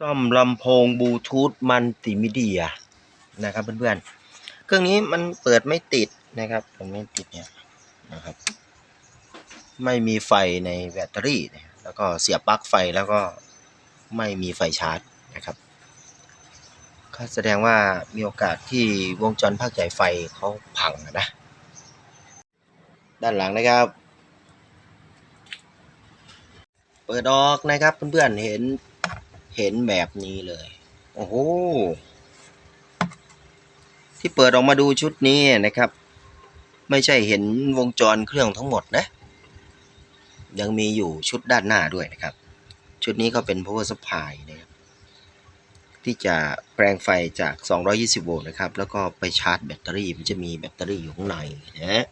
ซ่อมลำโพงบลูทูธมัลติมีเดียนะครับเพื่อนๆ เครื่องนี้มันเปิดไม่ติดนะครับมันไม่ติดเนี่ยนะครับ ไม่มีไฟในแบตเตอรี่ แล้วก็เสียบปลั๊กไฟแล้วก็ไม่มีไฟชาร์จนะครับก็แสดงว่ามีโอกาสที่วงจรภาคใหญ่ไฟเขาพังนะ ด้านหลังนะครับ เปิดออกนะครับเพื่อนๆเห็น เห็นแบบนี้เลย โอ้โห ที่เปิดออกมาดูชุดนี้นะครับ ไม่ใช่เห็นวงจรเครื่องทั้งหมดนะ ยังมีอยู่ชุดด้านหน้าด้วยนะครับ ชุดนี้ก็เป็น power supply นะครับ ที่จะแปลงไฟจาก 220 โวลต์นะครับ แล้วก็ไปชาร์จแบตเตอรี่ มันจะมีแบตเตอรี่อยู่ข้างในนะ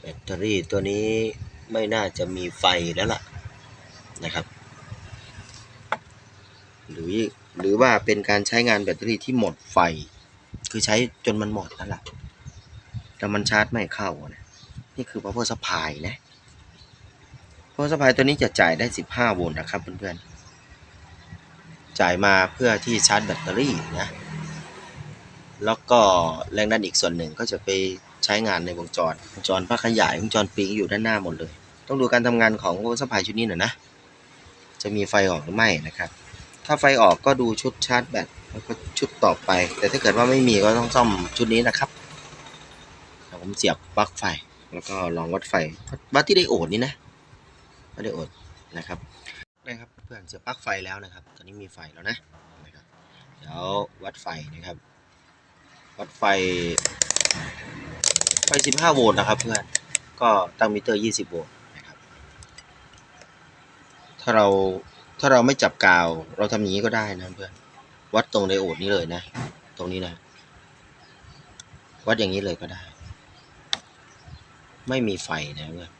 แบตเตอรี่ตัวนี้ไม่น่าจะมีไฟแล้วล่ะนะครับ รือ หรือว่าเป็นการใช้งานแบตเตอรี่ที่หมดไฟ คือใช้จนมันหมดแล้วล่ะแต่มันชาร์จไม่เข้านะนี่คือ power supply นะ power supply ตัวนี้จะจ่ายได้ 15 โวลต์นะครับเพื่อนๆ จ่ายมาเพื่อที่ชาร์จแบตเตอรี่นะ แล้วก็แรงดันอีกส่วนหนึ่งก็จะไปใช้งานในวงจร วงจรภาคขยายวงจรปีกอยู่ด้านหน้าหมดเลย ต้องดูการทำงานของ power supply ชุดนี้หน่อยนะ จะมีไฟออกหรือไม่นะครับ ถ้าไฟออกก็ดูชุดชาร์จแบตแล้วก็ชุดต่อไป แต่ถ้าเกิดว่าไม่มีก็ต้องซ่อมชุดนี้นะครับเดี๋ยวผมเสียบปลั๊กไฟ แล้วก็ลองวัดไฟวัดที่ไดโอดนี่นะวัดไดโอดนะครับนะครับเพื่อนเสียบปลั๊กไฟแล้วนะครับ ตอนนี้มีไฟแล้วนะนะครับเดี๋ยววัดไฟนะครับ วัดไฟ ไฟ 15 โวลต์นะครับเพื่อนก็ตั้งมิเตอร์ 20 โวลต์นะครับถ้าเรา ถ้าเราไม่จับกาว เราทำอย่างนี้ก็ได้นะเพื่อน วัดตรงไดโอดนี้เลยนะ ตรงนี้นะ วัดอย่างนี้เลยก็ได้ ไม่มีไฟนะเพื่อน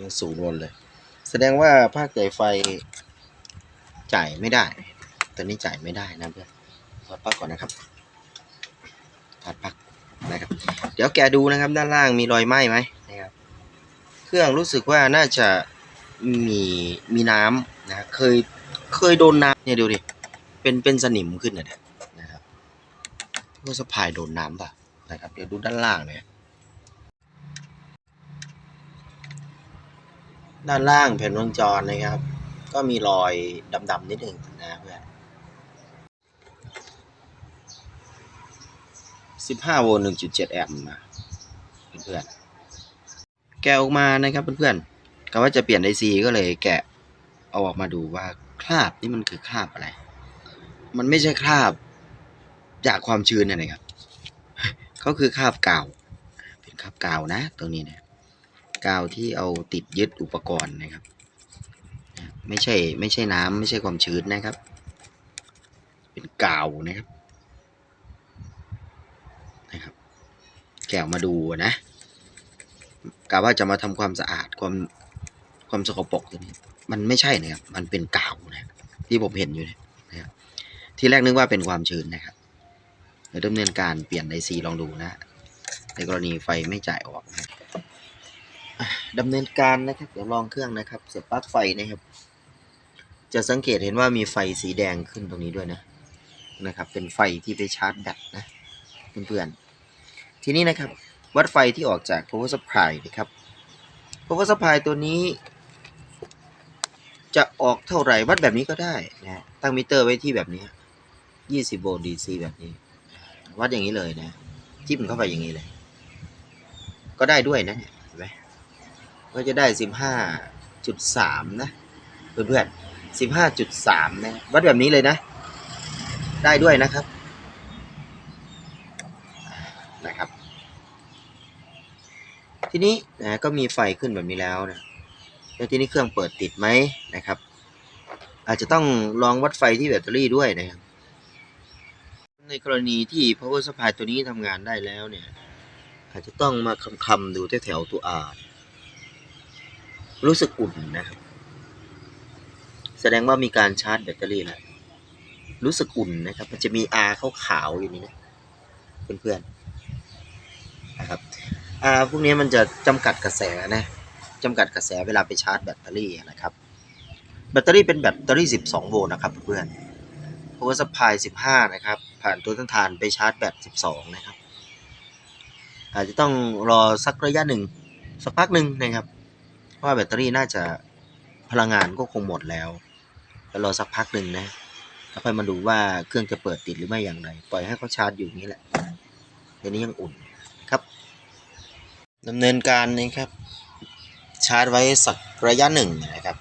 ยังศูนย์วนเลย แสดงว่าภาคใหญ่ไฟจ่ายไม่ได้ตัวนี้จ่ายไม่ได้นะเพื่อนถอดปลั๊กก่อนนะครับถอดปลั๊กนะครับ เดี๋ยวแกดูนะครับ ด้านล่างมีรอยไหม้ไหม เครื่องรู้สึกว่าน่าจะมีมีน้ำนะเคยเคยโดนน้ำเนี่ยดูดิเป็นเป็นสนิมขึ้นนะเนี่ยนะครับว่าสะพายโดนน้ำป่ะนะครับเดี๋ยวดูด้านล่างเนี่ยด้านล่างแผ่นวงจรนะครับ ก็มีรอยดำๆนิดหนึ่งนะเพื่อนสิบห้าโวลต์หนึ่งจุดเจ็ดแอมป์นะเพื่อน แกะออกมานะครับเพื่อนๆกะว่าจะเปลี่ยนไอซีก็เลยแกะเอาออกมาดูว่าคราบนี่มันคือคราบอะไร มันไม่ใช่คราบจากความชื้นนะครับเขาคือคราบกาว เป็นคราบกาวนะ ตรงนี้นะกาวที่เอาติดยึดอุปกรณ์นะครับ ไม่ใช่ไม่ใช่น้ำไม่ใช่ความชื้นนะครับ เป็นกาวนะครับนะครับ แกะออกมาดูนะ กะว่าจะมาทำความสะอาดความความสกปรกตัวนี้ มันไม่ใช่นะครับ มันเป็นกาวนะที่ผมเห็นอยู่เนี่ยนะครับที่แรกนึกว่าเป็นความชื้นนะครับเดี๋ยวดำเนินการเปลี่ยนไอซีลองดูนะในกรณีไฟไม่จ่ายออกนะอะดำเนินการนะครับ เดี๋ยวลองเครื่องนะครับ เสียบปลั๊กไฟนะครับ จะสังเกตเห็นว่ามีไฟสีแดงขึ้นตรงนี้ด้วยนะนะครับ เป็นไฟที่ไปชาร์จแบตนะเพื่อนๆทีนี้นะครับ วัดไฟที่ออกจาก power supply นะครับ power supply ตัวนี้ จะออกเท่าไหร่วัดแบบนี้ก็ได้นะตั้งมิเตอร์ไว้ที่แบบนี้ 20 โวลต์ DC แบบนี้ วัดอย่างนี้เลยนะ จิ้มเข้าไปอย่างนี้เลย ก็ได้ด้วยนะเนี่ยเห็นไหมก็จะได้ 15.3 นะเพื่อนๆ15.3 นะ วัดแบบนี้เลยนะ ได้ด้วยนะครับนะครับ ทีนี้นะก็มีไฟขึ้นแบบนี้แล้วนะแล้วทีนี้เครื่องเปิดติดไหมนะครับ อาจจะต้องลองวัดไฟที่แบตเตอรี่ด้วยนะครับ ในกรณีที่ power supply ตัวนี้ทำงานได้แล้วเนี่ยอาจจะต้องมาคำๆดูแถวๆตัว R รู้สึกอุ่นนะครับ แสดงว่ามีการชาร์จแบตเตอรี่แล้วรู้สึกอุ่นนะครับ มันจะมี R ขาวๆอยู่นี่นะเพื่อนๆ อ่าพวกนี้มันจะจำกัดกระแสนะจำกัดกระแสเวลาไปชาร์จแบตเตอรี่นะครับ แบตเตอรี่เป็นแบตเตอรี่ 12 โวลต์นะครับเพื่อน power supply 15 นะครับ ผ่านตัวต้านทานไปชาร์จแบต 12 นะครับ อาจจะต้องรอสักระยะหนึ่งสักพักหนึ่งนะครับ เพราะว่าแบตเตอรี่น่าจะพลังงานก็คงหมดแล้วแล้วรอสักพักหนึ่งนะแล้วค่อยมาดูว่าเครื่องจะเปิดติดหรือไม่อย่างไร ปล่อยให้เขาชาร์จอยู่นี้แหละเดี๋ยวนี้ยังอุ่นครับ ดำเนินการนะครับ ชาร์จไว้สักระยะหนึ่งนะครับ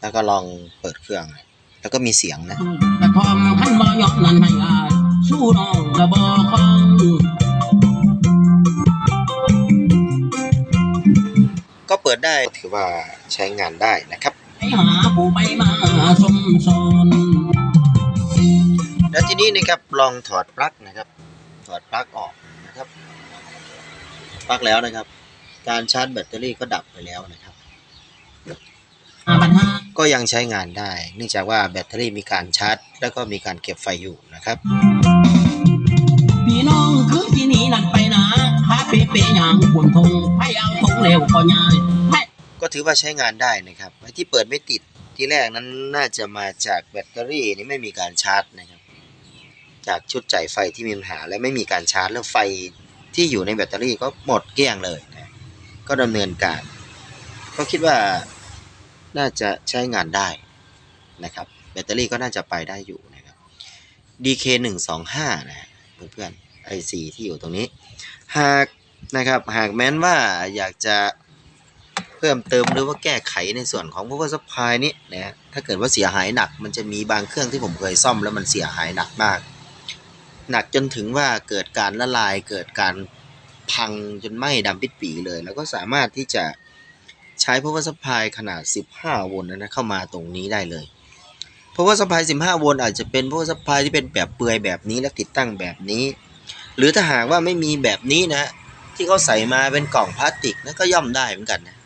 แล้วก็ลองเปิดเครื่อง แล้วก็มีเสียงนะกระทอมขันบ่ยอมนั้นให้อายสู้น้องกระบอคองก็เปิดได้ถือว่าใช้งานได้นะครับไปหาผู้ไปมาสมสนแล้วทีนี้นะครับลองถอดปลั๊กนะครับ ถอดปลั๊กออก ปลั๊กแล้วนะครับ การชาร์จแบตเตอรี่ก็ดับไปแล้วนะครับหาปัญหาก็ยังใช้งานได้ เนื่องจากว่าแบตเตอรี่มีการชาร์จ แล้วก็มีการเก็บไฟอยู่นะครับพี่น้องคือที่นี่นั่นไปนะพาเปเปอย่างปุ่นทงให้เอาทงเร็วก็ง่ายให้ก็ถือว่าใช้งานได้นะครับไอ้ที่เปิดไม่ติดที่แรกนั้นน่าจะมาจากแบตเตอรี่นี่ไม่มีการชาร์จนะครับ จากชุดจ่ายไฟที่มีปัญหาและไม่มีการชาร์จแล้วไฟ ที่อยู่ในแบตเตอรี่ก็หมดเกลี้ยงเลยนะก็ดำเนินการ ก็คิดว่าน่าจะใช้งานได้นะครับ แบตเตอรี่ก็น่าจะไปได้อยู่นะครับ DK 1 2 5นะเพื่อนๆ IC ที่อยู่ตรงนี้ หากนะครับหากแม้นว่าอยากจะเพิ่มเติมหรือว่าแก้ไขในส่วนของ power supply นี้นะถ้าเกิดว่าเสียหายหนัก มันจะมีบางเครื่องที่ผมเคยซ่อมแล้วมันเสียหายหนักมาก หนักจนถึงว่าเกิดการละลายเกิดการพังจนไหม้ดำปิดปีเลย แล้วก็สามารถที่จะใช้ power supply ขนาด 15 โวลต์นั้นนะเข้ามาตรงนี้ได้เลย power supply 15 โวลต์อาจจะเป็น power supply ที่เป็นแบบเปลือยแบบนี้และติดตั้งแบบนี้ หรือถ้าหากว่าไม่มีแบบนี้นะที่เขาใส่มาเป็นกล่องพลาสติกนั่นก็ย่อมได้เหมือนกันนะ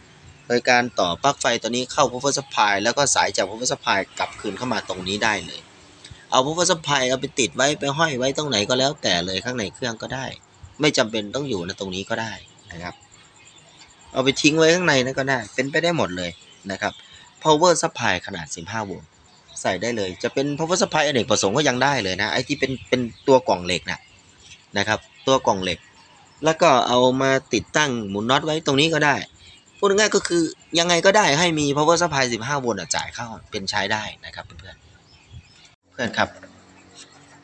โดยการต่อปลั๊กไฟตัวนี้เข้า power supply แล้วก็สายจาก power supply กลับคืนเข้ามาตรงนี้ได้เลย เอา power supply เอาไปติดไว้ไปห้อยไว้ตรงไหนก็แล้วแต่เลยข้างในเครื่องก็ได้ ไม่จำเป็นต้องอยู่ในตรงนี้ก็ได้นะครับ เอาไปทิ้งไว้ข้างในนั่นก็ได้ เป็นไปได้หมดเลยนะครับ power supply ขนาด 15 โวลต์ใส่ได้เลย จะเป็น power supply อเนกประสงค์ก็ยังได้เลยนะ ไอ้ที่เป็นเป็นตัวกล่องเหล็กนะนะครับ ตัวกล่องเหล็ก แล้วก็เอามาติดตั้งหมุนน็อตไว้ตรงนี้ก็ได้ พูดง่ายๆก็คือยังไงก็ได้ให้มี power supply 15 โวลต์จ่ายเข้าเป็นใช้ได้นะครับเพื่อน เพื่อนครับ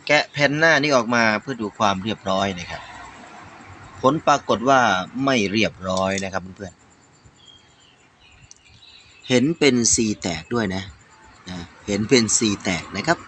แกะแผ่นหน้านี้ออกมาเพื่อดูความเรียบร้อยนะครับ ผลปรากฏว่าไม่เรียบร้อยนะครับเพื่อนเห็นเป็น C แตกด้วยนะนะ เห็นเป็น C แตกนะครับ